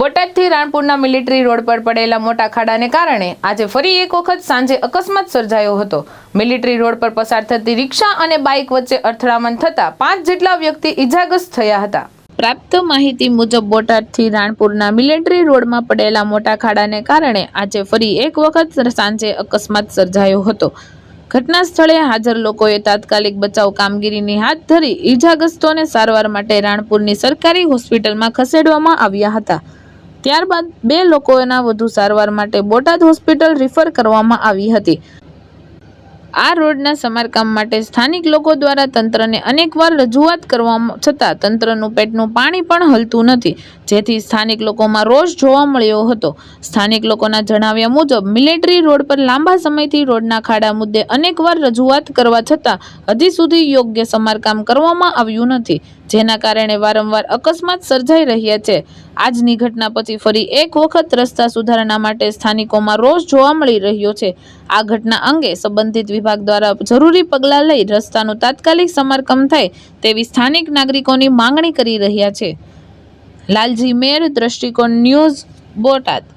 બોટાદથી રાણપુરના military road પર પડેલા મોટા ખાડાને કારણે આજે ફરી એક વખત સાંજે અકસ્માત સર્જાયો હતો. મિલિટરી રોડ પર પસાર થતી રિક્ષા અને બાઇક વચ્ચે અથડામણ થતાં પાંચ જેટલા વ્યક્તિ ઇજાગ્રસ્ત થયા હતા. પ્રાપ્ત માહિતી મુજબ બોટાદથી રાણપુરના મિલિટરી રોડમાં પડેલા મોટા ખાડાને કારણે આજે ફરી એક વખત સાંજે અકસ્માત સર્જાયો હતો. ઘટના સ્થળે હાજર લોકોએ તાત્કાલિક બચાવ કામગીરીની હાથ ધરી ઇજાગ્રસ્તોને સારવાર માટે રાણપુરની સરકારી હોસ્પિટલમાં ખસેડવામાં આવ્યા હતા. ત્યારબાદ બે લોકોના વધુ સારવાર માટે બોટાદ હોસ્પિટલ રિફર કરવામાં આવી હતી. આ રોડના સમારકામ માટે સ્થાનિક લોકો દ્વારા તંત્રને અનેકવાર રજૂઆત કરવામાં, છતાં તંત્રનું પેટનું પાણી પણ હલતું નથી, જેથી સ્થાનિક લોકોમાં રોષ જોવા મળ્યો હતો. સ્થાનિક લોકોના જણાવ્યા મુજબ, મિલિટરી રોડ પર લાંબા સમયથી રોડના ખાડા મુદ્દે અનેકવાર રજૂઆત કરવા છતાં, હજી સુધી યોગ્ય સમારકામ કરવામાં આવ્યું નથી. જેના કારણે વારંવાર અકસ્માત સર્જાઈ રહ્યા છે. આજની ઘટના પછી ફરી એક વખત રસ્તા સુધારણા માટે સ્થાનિકોમાં રોષ જોવા મળી રહ્યો છે. આ ઘટના અંગે સંબંધિત વિભાગ દ્વારા જરૂરી પગલાં લઈ રસ્તાનું તાત્કાલિક સમારકામ થાય તેવી સ્થાનિક નાગરિકોની માંગણી કરી રહ્યા છે. લાલજી મેર, દ્રષ્ટિકોણ ન્યૂઝ, બોટાદ.